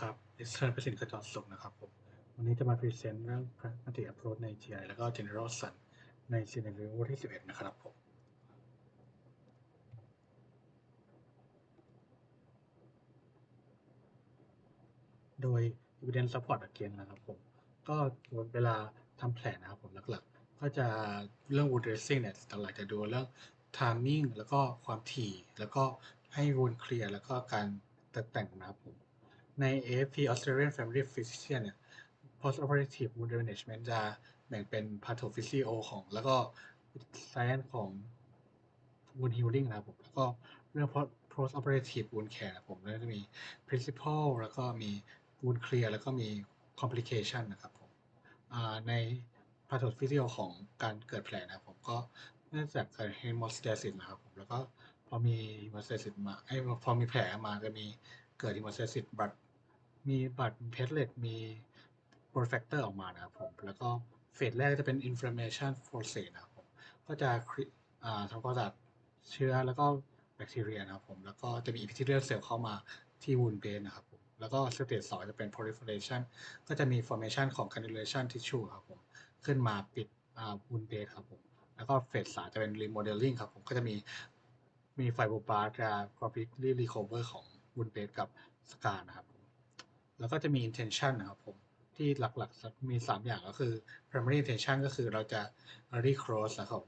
ครับดิสเทอร์ประสิทธิ์กระจรสุขนะครับผมวันนี้จะมาพรีเซนต์เรื่อง pragmatic approach ใน GI แล้วก็ general sun ใน scenario ที่ 11 นะครับผมโดย evidence support again นะครับผม ก็เวลาทำแผลนะครับผมหลักๆ ก็จะเรื่อง wound dressing เนี่ยหลักๆจะดูเรื่อง timing แล้วก็ความถี่ แล้วก็ให้ wound clear แล้วก็การตกแต่งนะครับผม ใน AFP Australian Family Physician เนี่ย post operative wound management จะแบ่งเป็น pathophysio ของ แล้วก็ science ของ wound healing นะครับผม แล้วก็เรื่อง post operative wound care นะผมแล้วจะมี principle แล้วก็มี wound clear แล้วก็มี complication นะครับผมใน pathophysio ของการเกิดแผลนะครับผมก็เนื่องจากการ hemostasis นะครับผม แล้วก็พอมี hemostasis มาไอ้พอมีแผลมาจะมีเกิด hemostasis บัต มีบัตรเพทเลตมี growth factor ออกมานะครับผม แล้วก็เฟสแรกจะเป็น inflammation process นะครับผม ก็จะอ่าทำความสะอาดเชื้อแล้วก็แบคทีเรียนะครับผม แล้วก็จะมี epithelial cell เข้ามาที่ wound base นะครับผม แล้วก็สเตจสองจะเป็น proliferation ก็จะมี formation ของ granulation tissue ครับผม ขึ้นมาปิดอ่า wound base ครับผม แล้วก็เฟสสามจะเป็น remodeling ครับผม ก็จะมีมี fibroblast จะ completely recover ของ wound base กับ scar นะครับ แล้วก็จะมี intention นะครับผม ที่หลักๆมี 3 อย่างก็คือ primary intention ก็คือเราจะ reclose นะครับ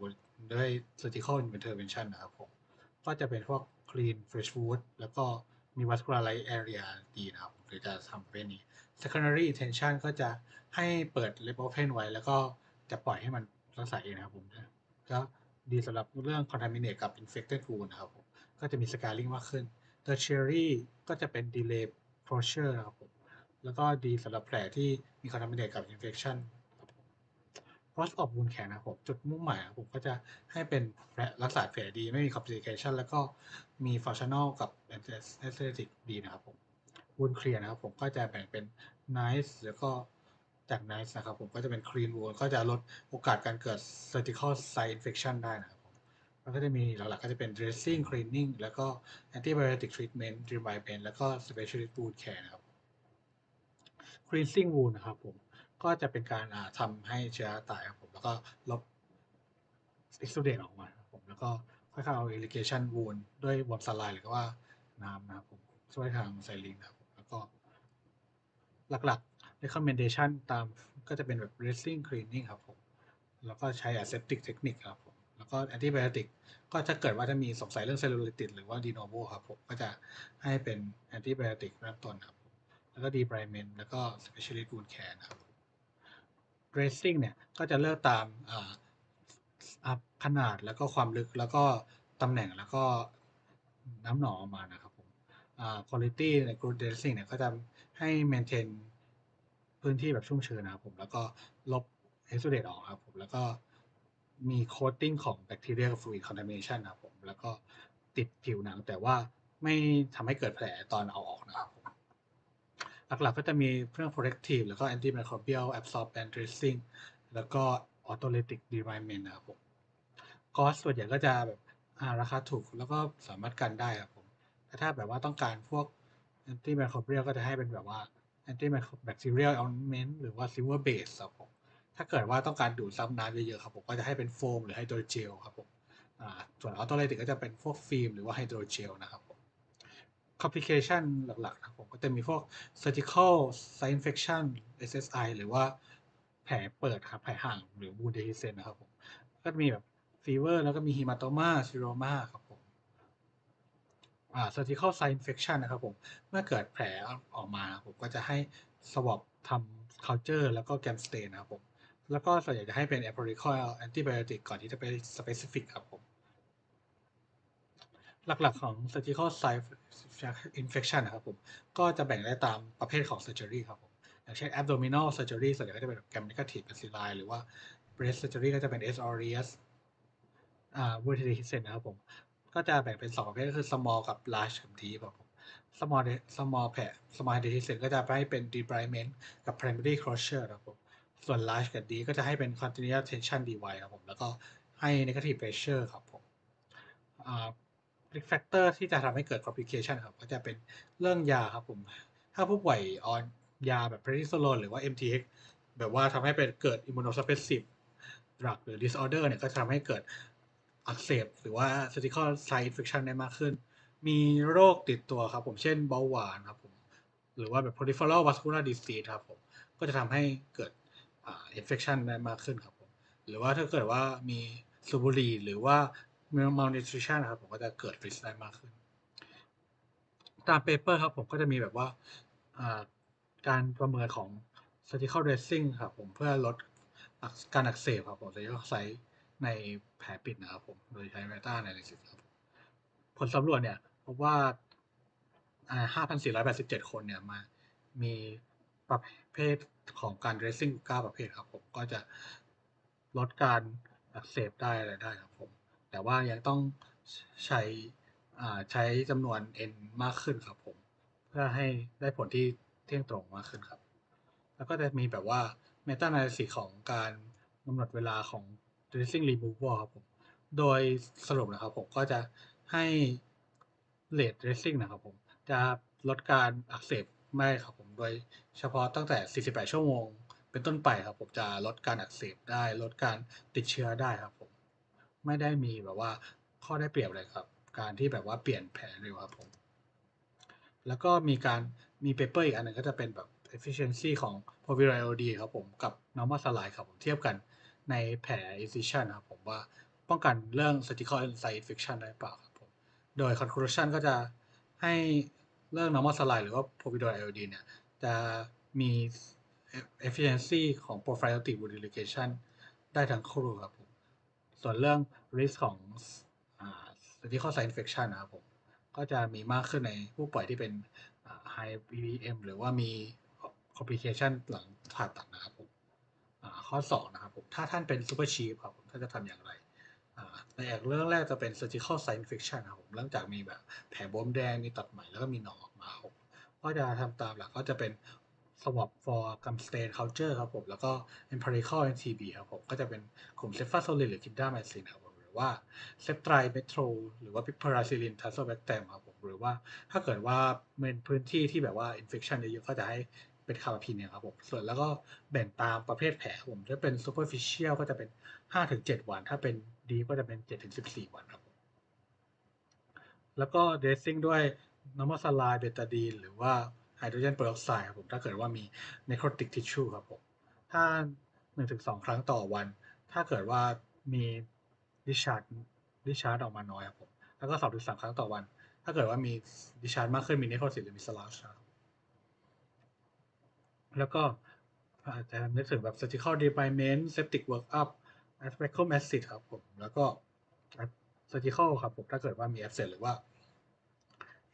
ด้วย surgical intervention นะครับผม ก็จะเป็นพวก clean fresh wound แล้วก็มี vascularized area ดีนะครับหรือจะทำเป็นนี้ secondary intention ก็จะให้เปิด lip open ไว้ แล้วก็จะปล่อยให้มันรักษาเองนะครับผมก็ดีสำหรับเรื่อง contaminate กับ infected wound นะครับผม ก็จะมี scarring มากขึ้น tertiary ก็จะเป็น delay closure นะครับผม แล้วก็ดีสำหรับแผลที่มีคอนทามิเนตกับอินเฟคชันเพราะผมพอออบูนแขนนะครับผมจุดมุ่งหมายผมก็จะให้เป็นแผลรักษาแผลดีไม่มีคอมพลิเคชันแล้วก็มีฟังชั่นอลกับแอนเซสติกดีนะครับผมวูนเคลียร์นะครับผมก็จะแบ่งเป็นไนซ์แล้วก็จากไนซ์นะครับผมก็จะเป็นคลีนวูนก็จะลดโอกาสการเกิด surgical site infection ได้นะครับผมมันก็จะมีหลักๆก็จะเป็น dressing cleaning แล้วก็ antibiotic treatment remedial แล้วก็ specialist wound care นะครับ cleansing wound นะครับผมก็จะเป็นการอ่าทำให้เชื้อตายครับผมแล้วก็ลบ exudate ออกมาครับผมแล้วก็ค่อยๆเอา irrigation wound ด้วยวอร์มสไลด์หรือว่าน้ำนะครับผมช่วยทางไซลิงนะครับแล้วก็หลักๆ recommendation ตามก็จะเป็นแบบ dressing cleaning ครับผมแล้วก็ใช้ aseptic technique ครับผมแล้วก็ antibiotic ก็ถ้าเกิดว่าถ้ามีสงสัยเรื่อง cellulitis หรือว่า de novo ครับผมก็จะให้เป็น antibiotic เริ่มต้นครับ แล้วก็ debridement แล้วก็ specialist wound care นะครับ dressing เนี่ยก็จะเลือกตามอ่าอ่าขนาดแล้วก็ความลึกแล้วก็ตำแหน่งแล้วก็น้ำหนองออกมานะครับผมอ่า quality ใน good dressing เนี่ยก็จะให้ maintain พื้นที่แบบชุ่มชื้นนะครับผมแล้วก็ลบ exudate ออกครับผมแล้วก็มี coating ของ bacteria กับ fluid contamination นะครับผมแล้วก็ติดผิวหนังแต่ว่าไม่ทำให้เกิดแผลตอนเอาออกนะครับผ หลักๆก็จะมีเรื่อง protective แล้วก็ antimicrobial absorbent dressing แล้วก็ autolytic debridement นะครับผม cost ส่วนใหญ่ก็จะแบบาราคาถูกแล้วก็สามารถกันได้ครับผมแต่ถ้าแบบว่าต้องการพวก antimicrobial ก็จะให้เป็นแบบว่า antibacterial ointment หรือว่า silver base ครับผมถ้าเกิดว่าต้องการดูดซับน้ำเยอะๆครับผมก็จะให้เป็นโฟมหรือไฮโดรเจลครับผมส่วน autolytic ก็จะเป็นพวกฟิล์มหรือว่าไฮโดรเจลนะครับ complication หลักๆนะครับผมก็จะมีพวก surgical site infection SSI หรือว่าแผลเปิดครับแผลห่างหรือ wound dehiscence นะครับผม ก็จะมีแบบ fever แล้วก็มี hematoma seroma ครับผมอ่า surgical site infection นะครับผม เมื่อเกิดแผลออกมาผมก็จะให้ swab ทำ culture แล้วก็ gam stain นะครับผม แล้วก็ส่วนใหญ่จะให้เป็น empirical antibiotic ก่อนที่จะไป specific ครับผม หลักๆของ surgical site infection นะครับผม ก็จะแบ่งได้ตามประเภทของ surgery ครับผม อย่างเช่น abdominal surgery ส่วนใหญ่ก็จะเป็น gram negative bacilli หรือว่า breast surgery ก็จะเป็น S. aureus อ่า verticillin นะครับผม ก็จะแบ่งเป็น2ประเภทก็คือ small กับ large กับ deep ครับผม small small แผล small dehiscence ก็จะให้เป็น debridement กับ primary closure ครับผม ส่วน large กับ deep ก็จะให้เป็น continuous tension device ครับผม แล้วก็ให้ negative pressure ครับผมอ่า risk factor ที่จะทำให้เกิด complication ครับ ก็จะเป็นเรื่องยาครับผม ถ้าผู้ป่วยออนยาแบบพ r ริโซโลนหรือว่า MTX แบบว่าทำให้เป็นเกิด immunosuppressive drug หรือ disorder เนี่ย ก็จะทำให้เกิดอักเสบหรือว่า surgical site infection ได้มากขึ้น มีโรคติดตัวครับผม เช่นเบาหวานครับผม หรือว่าแบบ peripheral vascular disease ครับผม ก็จะทำให้เกิดอ่า infection ได้มากขึ้นครับผม หรือว่าถ้าเกิดว่ามีสูบบุหรี่หรือว่า malnutrition นะครับผมก็จะเกิด risk ได้มากขึ้น ตามเปเปอร์ครับผมก็จะมีแบบว่าการประเมินของ surgical dressing ครับผมเพื่อลดอการอักเสบครับผม surgical site ในแผลปิดนะครับผมโดยใช้ meta analysis ครับผลสำรวจเนี่ยพบว่าอ่า 5,487 คนเนี่ยมามีประเภทของการ dressing 9ประเภทครับผมก็จะลดการอักเสบได้อะไรได้ครับผม แต่ว่ายังต้องใช้ใช้จำนวน n มากขึ้นครับผม เพื่อให้ได้ผลที่เที่ยงตรงมากขึ้นครับ แล้วก็จะมีแบบว่า meta analysis ของการกำหนดเวลาของ dressing removal ครับผม โดยสรุปนะครับผมก็จะให้ rate dressing นะครับผม จะลดการอักเสบไม่ครับผม โดยเฉพาะตั้งแต่ 48 ชั่วโมง เป็นต้นไปครับผมจะลดการอักเสบได้ ลดการติดเชื้อได้ครับ ไม่ได้มีแบบว่าข้อได้เปรียบเลยครับ การที่แบบว่าเปลี่ยนแผนเร็วครับผม แล้วก็มีการมีเปเปอร์อีกอันหนึงก็จะเป็นแบบ efficiency ของ p o v i r i o d ครับผม กับ normal saline ครับผมเทียบกันในแผล incision ครับผมว่าป้องกันเรื่อง surgical site infection ได้เปล่าครับผม โดย conclusion ก็จะให้เรื่อง normal saline หรือว่า p o v i d o iod เนี่ย จะมี efficiency ของ prophylactic wound relocation ได้ทั้งคู่ครับผม ส่วนเรื่อง risk ของอ่า surgical site infection นะครับผมก็จะมีมากขึ้นในผู้ป่วยที่เป็นอ่า high BVM หรือว่ามี complication หลังผ่าตัดนะครับผมอ่าข้อ 2 นะครับผม ถ้าท่านเป็น super chief ครับผมท่านจะทำอย่างไรอ่าในแอกเรื่องแรกจะเป็น surgical site infection ครับผมเริ่มจากมีแบบแผลบวมแดง มีตัดไหมแล้วก็มีหนองออกมาครับก็จะทำตามหลักก็จะเป็น swab for gum stain culture ครับผม แล้วก็ empirical NTB ครับผม ก็จะเป็นกลุ่ม cefazolin หรือ clindamycin ครับผมหรือว่า ceftriaxone หรือว่า piperacillin tazobactam ครับผมหรือว่าถ้าเกิดว่าเป็นพื้นที่ที่แบบว่า infection เยอะๆก็จะให้เป็นคาราพินเนี่ยครับผมส่วนแล้วก็แบ่งตามประเภทแผลผมถ้าเป็น superficial ก็จะเป็น 5-7 วัน ถ้าเป็น deep ก็จะเป็น 7-14 วันครับผมแล้วก็ dressing ด้วย normal saline betadine หรือว่า ไฮโดรเจนเปอร์ออกไซด์ครับผมถ้าเกิดว่ามีเนโครติกทิชชู่ครับผมถ้าหนึ่งถึงสองครั้งต่อวัน ถ้าเกิดว่ามีดิชาร์ดดิชาร์ดออกมาน้อยครับผมแล้วก็สองถึงสามครั้งต่อวัน ถ้าเกิดว่ามีดิชาร์ดมากขึ้นมีเนโครซิสหรือมีสลาชครัแล้วก็อาจจะนึกถึงแบบ surgical debridement septic workup aspergillum acid ครับผม แล้วก็สจิโคลครับผม ถ้าเกิดว่ามีเอฟเซนหรือว่า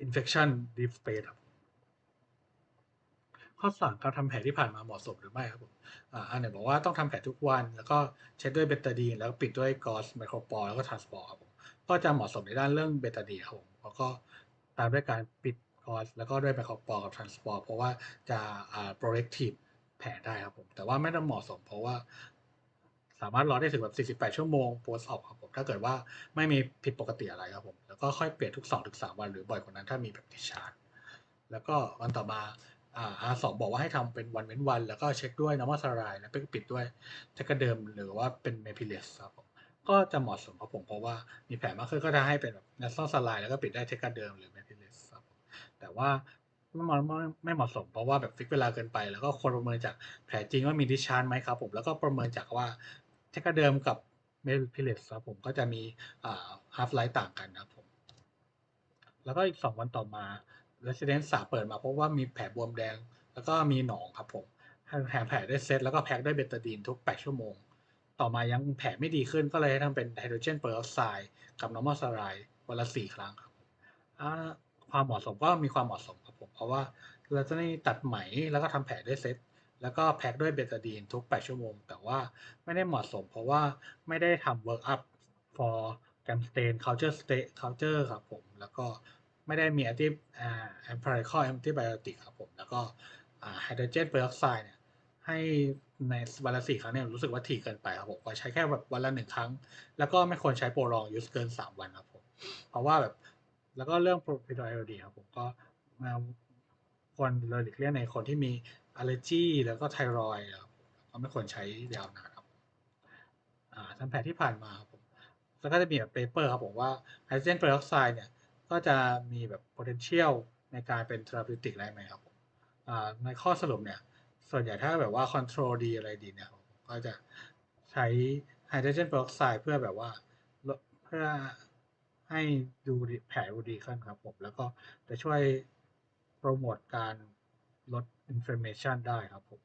infection deep space ครับ ข้อ3การทำแผลที่ผ่านมาเหมาะสมหรือไม่ครับผมอ่าอันไหนบอกว่าต้องทำแผลทุกวัน แล้วก็เช็ดด้วยเบตาดีนแล้วก็ปิดด้วยกอสไมโครปอร์แล้วก็ทรานสปอร์ครับผมก็จะเหมาะสมในด้านเรื่องเบตาดีนครับผมแล้วก็ตามด้วยการปิดกอสแล้วก็ด้วยไมโครปอร์กับทรานสปอร์เพราะว่าจะอ่า protective แผลได้ครับผมแต่ว่าไม่ได้เหมาะสมเพราะว่าสามารถรอได้ถึงแบบ 48 ชั่วโมง post op ครับผม ถ้าเกิดว่าไม่มีผิดปกติอะไรครับผม แล้วก็ค่อยเปลี่ยนทุก 2-3 วันหรือบ่อยกว่านั้นถ้ามีแบบ discharge แล้วก็วันต่อมา อ่า R2 บอกว่าให้ทำเป็นวันเว้นวัน แล้วก็เช็คด้วย normal saline แล้วปิดด้วยเทคเดิมหรือว่าเป็น Mepilex ครับก็จะเหมาะสมครับผมเพราะว่ามีแผลมากขึ้นก็จะให้เป็นแบบ nasal saline แล้วก็ปิดได้วยเทคเดิมหรือ Mepilex ครับแต่ว่าไม่เหมาะไม่เหมาะสมเพราะว่าแบบฟิกเวลาเกินไป แล้วก็ควรประเมินจากแผลจริงว่ามี discharge ไหมครับผมแล้วก็ประเมินจากว่าเทคเดิมกับ Mepilex ครับผมก็จะมีอ่า half life ต่างกันครับผมแล้วก็อีก 2 วันต่อมา Resident 3เปิดมาพบว่ามีแผลบวมแดง แล้วก็มีหนองครับผมแผลแผลได้เซตแล้วก็แพ็กด้วยเบตาดีนทุก 8 ชั่วโมง ต่อมายังแผลไม่ดีขึ้นก็เลยให้ทำเป็นไฮโดรเจนเปอร์ออกไซด์กับ normal saline วันละ4ครั้งครับความเหมาะสมก็มีความเหมาะสมครับผม เพราะว่าเราจะได้ตัดไหมแล้วก็ทำแผลด้วยเซตแล้วก็แพ็กด้วยเบตาดีนทุก 8 ชั่วโมง แต่ว่าไม่ได้เหมาะสม เพราะว่าไม่ได้ทำ work up for gum stain culture state culture ครับผม แล้วก็ ไม่ได้มี anti อ่า empirical antibiotic ครับผม แล้วก็ไฮโดรเจนเปอร์ออกไซด์เนี่ยให้ในวันละสี่ครั้งเนี่ยรู้สึกว่าถี่เกินไปครับผมก็ใช้แค่แบบวันละหนึ่งครั้ง แล้วก็ไม่ควรใช้โปรลองยูสเกินสามวันครับผม เพราะว่าแบบแล้วก็เรื่องโปรพิโดไอโอดีครับผมก็ควรเราหลีกเลี่ยงในคนที่มีอัลเลอร์จีแล้วก็ไทรอยด์ครับก็ไม่ควรใช้ยาวนานครับอ่าทำแผนที่ผ่านมาครับผมแล้วก็จะมีแบบเปเปอร์ครับผมว่าไฮโดรเจนเปอร์ออกไซด์เนี่ย ก็จะมีแบบ potential ในการเป็น therapeutic ได้ไหมครับในข้อสรุปเนี่ย ส่วนใหญ่ถ้าแบบว่า control ดีอะไรดีเนี่ยก็จะใช้ไฮโดรเจนเปรอกไซด์เพื่อแบบว่าเพื่อให้ดูดแผลดูดีขึ้นครับผม แล้วก็จะช่วยโปรโมทการลด inflammation ได้ครับผม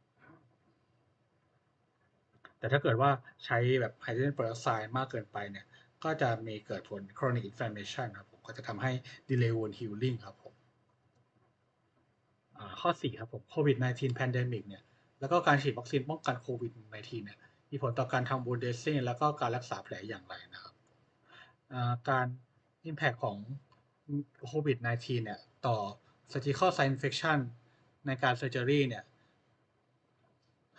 แต่ถ้าเกิดว่าใช้แบบไฮโดรเจนเปรออกไซด์มากเกินไปเนี่ย ก็จะมีเกิดผล chronic inflammation ครับ ผมก็จะทำให้ delay wound healing ครับผมข้อ 4 ครับผม COVID 19 pandemic เนี่ยแล้วก็การฉีดวัคซีนป้องกันโควิด 19 เนี่ยมีผลต่อการทำ wound dressing แล้วก็การรักษาแผลอย่างไรนะครับการ impact ของโควิด 19 เนี่ยต่อ surgical site infection ในการ surgery เนี่ย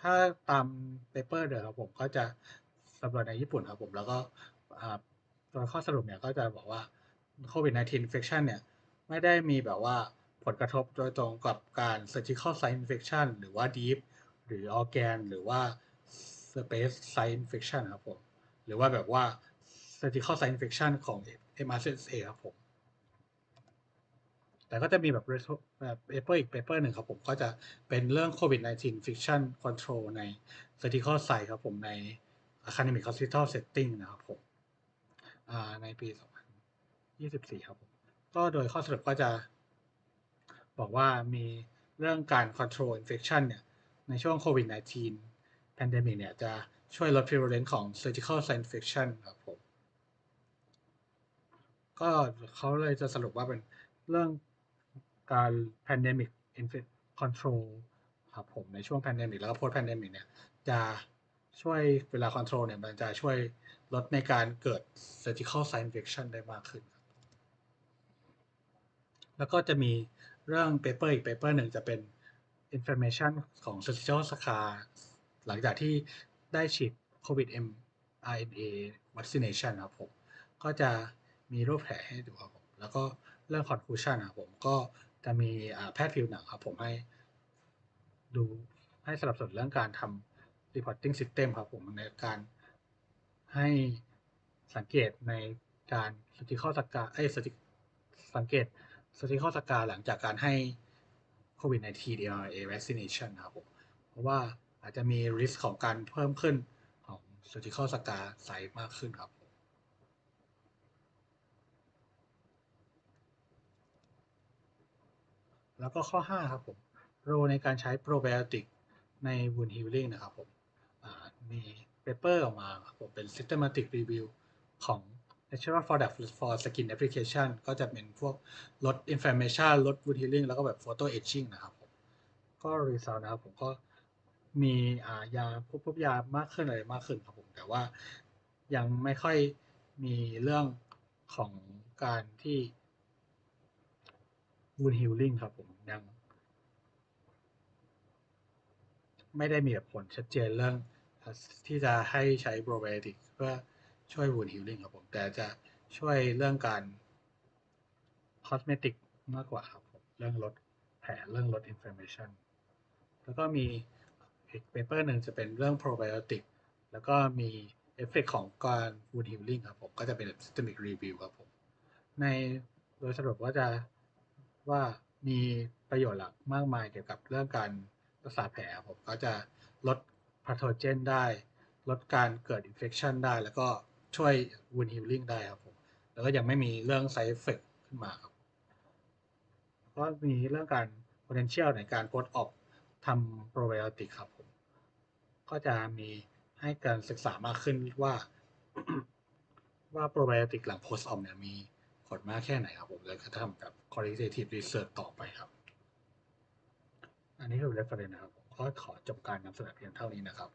ถ้าตามเปเปอร์เดี๋ยวครับผมก็จะสำรวจในญี่ปุ่นครับผม แล้วก็อ่าโดยข้อสรุปเนี่ยก็จะบอกว่า โควิด 19 infection เนี่ย ไม่ได้มีแบบว่าผลกระทบโดยตรงกับการ surgical site infection หรือว่า deep หรือ organ หรือว่า space site infection ครับผม หรือว่าแบบว่า surgical site infection ของ MRSA ครับผม แต่ก็จะมีแบบแบบเปเปอร์อีกเปเปอร์หนึ่งครับผม ก็จะเป็นเรื่อง COVID 19 infection control ใน surgical site ครับผมใน academic hospital setting นะครับผมในปี 2024 ครับผมก็โดยข้อสรุปก็จะ บอกว่ามีเรื่องการ control infection เนี่ย ในช่วง COVID 19 pandemic เนี่ย จะช่วยลด prevalence ของ surgical site infection ครับผม ก็เขาเลยจะสรุปว่าเป็นเรื่องการ pandemic control ครับผม ในช่วง pandemic แล้วก็ post pandemic เนี่ย จะช่วยเวลา control เนี่ย มันจะช่วยลดในการเกิด surgical site infection ได้มากขึ้น แล้วก็จะมีเรื่อง paper อีก paper หนึ่งจะเป็น inflammation ของ surgical scar หลังจากที่ได้ฉีด COVID mRNA vaccination ครับผม ก็จะมีรูปแผลให้ดูครับผม แล้วก็เรื่อง conclusion ครับผม ก็จะมีแพทย์ผิวหนังครับผมให้ดูให้สนับสนุนเรื่องการทำ reporting system ครับผม ในการให้สังเกตในการ surgical scar เอ้ยสังเกต surgical scar หลังจากการให้ COVID 19 mRNA vaccination ครับผมเพราะว่าอาจจะมี risk ของการเพิ่มขึ้นของ surgical scar size มากขึ้นครับ แล้วก็ข้อ 5 ครับผม โรในการใช้โปรไบโอติกใน wound healing นะครับผมมีเปเปอร์ออกมาครับผมเป็น systematic review ของ natural product for skin application ก็จะเป็นพวกลด inflammation ลด wound healing แล้วก็แบบ photo etching นะครับผมก็ result นะครับผมก็มีายาพบพบยามากขึ้นอะไรมากขึ้นครับผม แต่ว่ายังไม่ค่อยมีเรื่องของการที่ wound healing ครับผมยังไม่ได้มีผลชัดเจนเรื่องที่จะให้ใช้โปรไบโอติกเพื่อ ช่วย wound healing ครับผม แต่จะช่วยเรื่องการ cosmetic มากกว่าครับผมเรื่องลดแผลเรื่องลด inflammation แล้วก็มีอีกเปเปอร์หนึ่งจะเป็นเรื่อง probiotic แล้วก็มีเอฟเฟกของการ wound healing ครับผม ก็จะเป็น systemic review ครับผม ในโดยสรุปว่าจะว่ามีประโยชน์หลักมากมายเกี่ยวกับเรื่องการรักษาแผลผมก็จะลดพาโทเจนได้ ลดการเกิด infection ได้แล้วก็ ช่วย wound healing ได้ครับผมแล้วก็ยังไม่มีเรื่อง side effect ขึ้นมาครับก็มีเรื่องการ potential ในการ post op ทำโปรไบโอติกครับผมก็จะมีให้การศึกษามากขึ้นว่า ว่าโปรไบโอติกหลัง post op เนี่ยมีผลมากแค่ไหนครับผมแล้วก็ทำกับ qualitative research ต่อไปครับ อันนี้คือ reference นะครับผมก็ขอจบการนำเสนอเพียงเท่านี้นะครับ